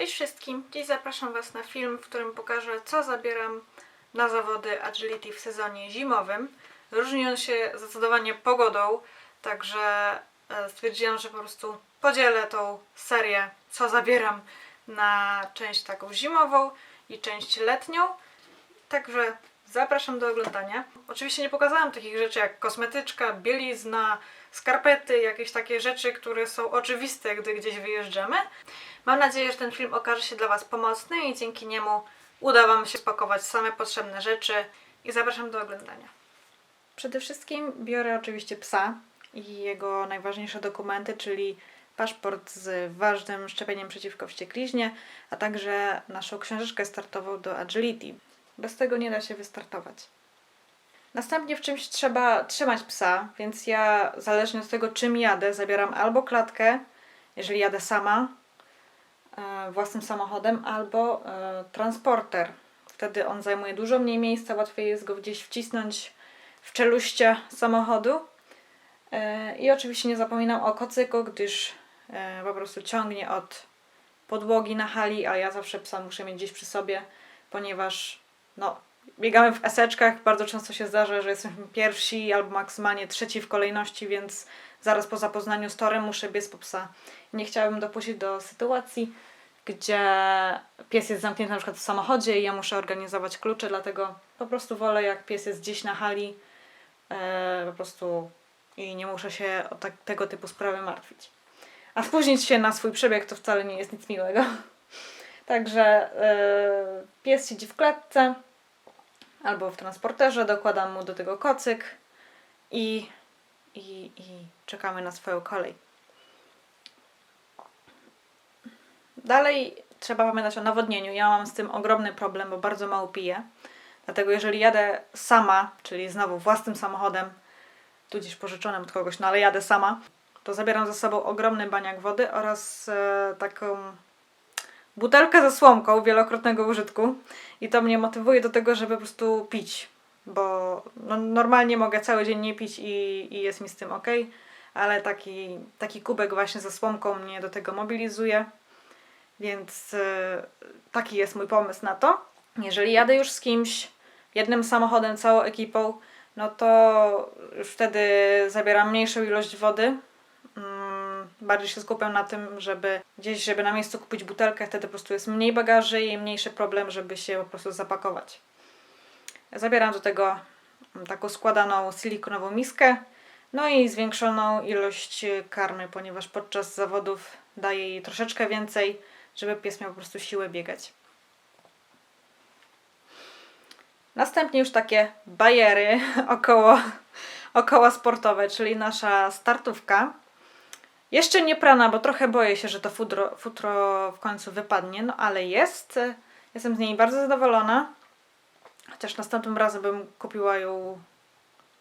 Cześć wszystkim! Dziś zapraszam Was na film, w którym pokażę, co zabieram na zawody agility w sezonie zimowym. Różni on się zdecydowanie pogodą, także e, stwierdziłam, że po prostu podzielę tą serię, co zabieram na część taką zimową i część letnią. Także zapraszam do oglądania. Oczywiście nie pokazałam takich rzeczy jak kosmetyczka, bielizna, skarpety, jakieś takie rzeczy, które są oczywiste, gdy gdzieś wyjeżdżamy. Mam nadzieję, że ten film okaże się dla Was pomocny i dzięki niemu uda Wam się spakować same potrzebne rzeczy i zapraszam do oglądania. Przede wszystkim biorę oczywiście psa i jego najważniejsze dokumenty, czyli paszport z ważnym szczepieniem przeciwko wściekliźnie, a także naszą książeczkę startową do Agility. Bez tego nie da się wystartować. Następnie w czymś trzeba trzymać psa, więc ja zależnie od tego czym jadę, zabieram albo klatkę, jeżeli jadę sama, e, własnym samochodem, albo e, transporter. Wtedy on zajmuje dużo mniej miejsca, łatwiej jest go gdzieś wcisnąć w czeluście samochodu. E, I oczywiście nie zapominam o kocyku, gdyż po prostu ciągnie od podłogi na hali, a ja zawsze psa muszę mieć gdzieś przy sobie, ponieważ no, biegamy w eseczkach, bardzo często się zdarza, że jesteśmy pierwsi albo maksymalnie trzeci w kolejności, więc zaraz po zapoznaniu z torem muszę biec po psa. Nie chciałabym dopuścić do sytuacji, gdzie pies jest zamknięty na przykład w samochodzie i ja muszę organizować klucze, dlatego po prostu wolę jak pies jest gdzieś na hali, e, po prostu i nie muszę się o tak, tego typu sprawy martwić. A spóźnić się na swój przebieg to wcale nie jest nic miłego. Także e, pies siedzi w klatce albo w transporterze, dokładam mu do tego kocyk i, i, i czekamy na swoją kolej. Dalej trzeba pamiętać o nawodnieniu. Ja mam z tym ogromny problem, bo bardzo mało piję. Dlatego jeżeli jadę sama, czyli znowu własnym samochodem, tudzież pożyczonym od kogoś, no ale jadę sama, to zabieram ze sobą ogromny baniak wody oraz e, taką butelkę ze słomką wielokrotnego użytku. I to mnie motywuje do tego, żeby po prostu pić. Bo no, normalnie mogę cały dzień nie pić i, i jest mi z tym ok, ale taki, taki kubek właśnie ze słomką mnie do tego mobilizuje. Więc e, taki jest mój pomysł na to. Jeżeli jadę już z kimś, jednym samochodem, całą ekipą, no to już wtedy zabieram mniejszą ilość wody. Mm, bardziej się skupiam na tym, żeby gdzieś, żeby na miejscu kupić butelkę, wtedy po prostu jest mniej bagaży i mniejszy problem, żeby się po prostu zapakować. Zabieram do tego taką składaną silikonową miskę, no i zwiększoną ilość karmy, ponieważ podczas zawodów daję jej troszeczkę więcej, żeby pies miał po prostu siłę biegać. Następnie już takie bajery około, około sportowe, czyli nasza startówka. Jeszcze nie prana, bo trochę boję się, że to futro, futro w końcu wypadnie, no ale jest. Jestem z niej bardzo zadowolona. Chociaż następnym razem bym kupiła ją,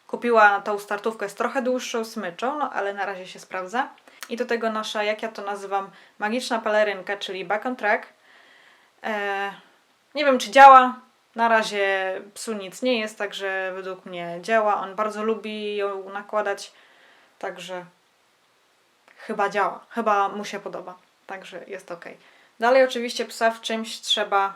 kupiła tą startówkę z trochę dłuższą smyczą, no ale na razie się sprawdza. I do tego nasza, jak ja to nazywam, magiczna pelerynka, czyli back on track. E, nie wiem, czy działa. Na razie psu nic nie jest, także według mnie działa. On bardzo lubi ją nakładać, także chyba działa. Chyba mu się podoba, także jest ok. Dalej oczywiście psa w czymś trzeba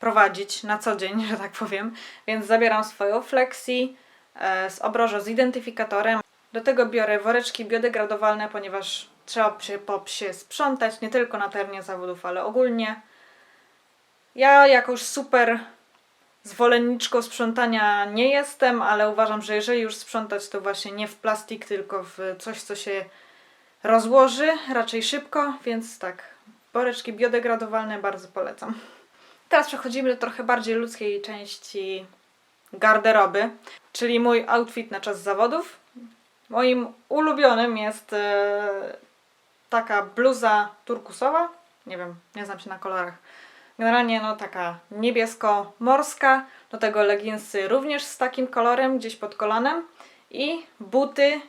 prowadzić na co dzień, że tak powiem, więc zabieram swoją flexi e, z obrożą z identyfikatorem. Do tego biorę woreczki biodegradowalne, ponieważ trzeba się po psie sprzątać, nie tylko na terenie zawodów, ale ogólnie. Ja jakoś super zwolenniczką sprzątania nie jestem, ale uważam, że jeżeli już sprzątać, to właśnie nie w plastik, tylko w coś, co się rozłoży raczej szybko, więc tak, woreczki biodegradowalne bardzo polecam. Teraz przechodzimy do trochę bardziej ludzkiej części garderoby, czyli mój outfit na czas zawodów. Moim ulubionym jest e, taka bluza turkusowa. Nie wiem, nie znam się na kolorach. Generalnie no taka niebiesko-morska. Do tego leginsy również z takim kolorem gdzieś pod kolanem. I buty,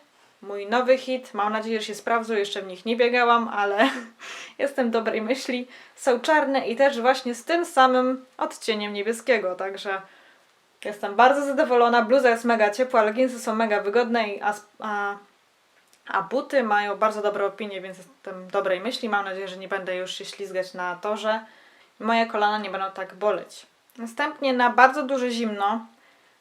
mój nowy hit. Mam nadzieję, że się sprawdzą. Jeszcze w nich nie biegałam, ale jestem dobrej myśli. Są czarne i też właśnie z tym samym odcieniem niebieskiego. Także Jestem bardzo zadowolona. Bluza jest mega ciepła, leginsy są mega wygodne, a, a A buty mają bardzo dobre opinie, więc jestem dobrej myśli. Mam nadzieję, że nie będę już się ślizgać na torze. Moje kolana nie będą tak boleć. Następnie na bardzo duże zimno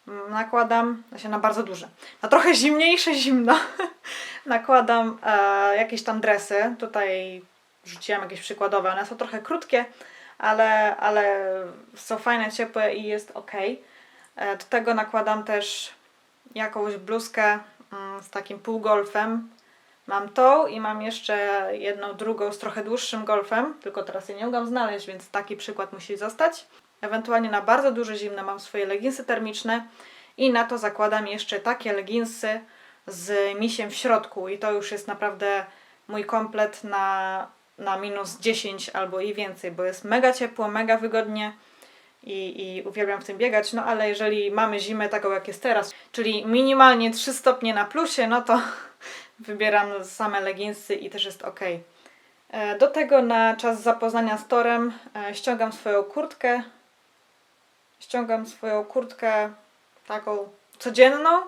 nakładam, znaczy na bardzo duże, na trochę zimniejsze zimno nakładam e, jakieś tam dresy. Tutaj rzuciłam jakieś przykładowe, one są trochę krótkie, ale, ale są fajne, ciepłe i jest ok. E, do tego nakładam też jakąś bluzkę mm, z takim półgolfem. Mam tą i mam jeszcze jedną drugą z trochę dłuższym golfem, tylko teraz jej nie mogłam znaleźć, więc taki przykład musi zostać. Ewentualnie na bardzo duże zimno mam swoje leginsy termiczne i na to zakładam jeszcze takie leginsy z misiem w środku i to już jest naprawdę mój komplet na, na minus 10 albo i więcej, bo jest mega ciepło, mega wygodnie i, i uwielbiam w tym biegać, no ale jeżeli mamy zimę taką jak jest teraz, czyli minimalnie 3 stopnie na plusie, no to wybieram same leginsy i też jest ok. E, Do tego na czas zapoznania z torem e, ściągam swoją kurtkę. Ściągam swoją kurtkę taką codzienną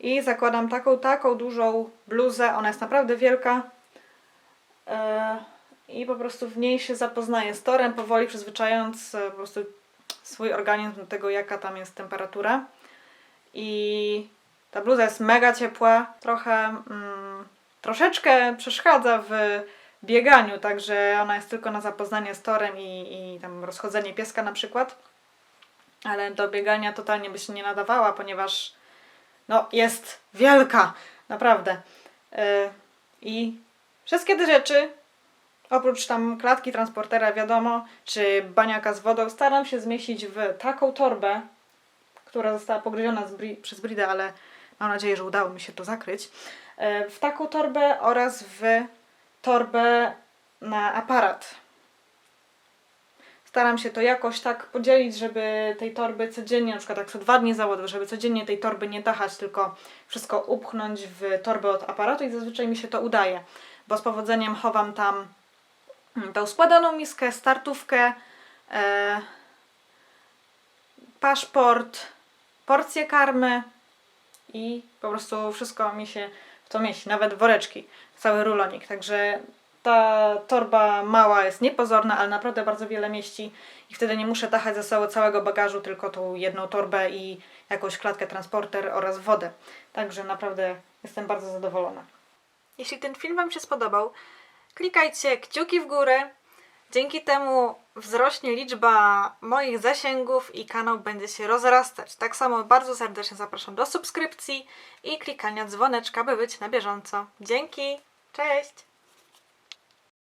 i zakładam taką, taką dużą bluzę. Ona jest naprawdę wielka. E, I po prostu w niej się zapoznaję z torem, powoli przyzwyczajając e, po prostu swój organizm do tego, jaka tam jest temperatura. I ta bluza jest mega ciepła, trochę, mm, troszeczkę przeszkadza w bieganiu, także ona jest tylko na zapoznanie z torem i, i tam rozchodzenie pieska na przykład. Ale do biegania totalnie by się nie nadawała, ponieważ no, jest wielka, naprawdę. Yy, I wszystkie te rzeczy, oprócz tam klatki transportera, wiadomo, czy baniaka z wodą, staram się zmieścić w taką torbę, która została pogryziona bri- przez Bridę, ale mam nadzieję, że udało mi się to zakryć. E, W taką torbę oraz w torbę na aparat. Staram się to jakoś tak podzielić, żeby tej torby codziennie, na przykład jak co dwa dni zawodu, żeby codziennie tej torby nie tachać, tylko wszystko upchnąć w torbę od aparatu i zazwyczaj mi się to udaje, bo z powodzeniem chowam tam mm, tą składaną miskę, startówkę, e, paszport, porcję karmy i po prostu wszystko mi się w to mieści, nawet woreczki, cały rulonik. Także ta torba mała jest niepozorna, ale naprawdę bardzo wiele mieści i wtedy nie muszę tachać ze sobą całego bagażu, tylko tą jedną torbę i jakąś klatkę transporter oraz wodę. Także naprawdę jestem bardzo zadowolona. Jeśli ten film Wam się spodobał, klikajcie kciuki w górę. Dzięki temu wzrośnie liczba moich zasięgów i kanał będzie się rozrastać. Tak samo bardzo serdecznie zapraszam do subskrypcji i klikania dzwoneczka, by być na bieżąco. Dzięki, cześć!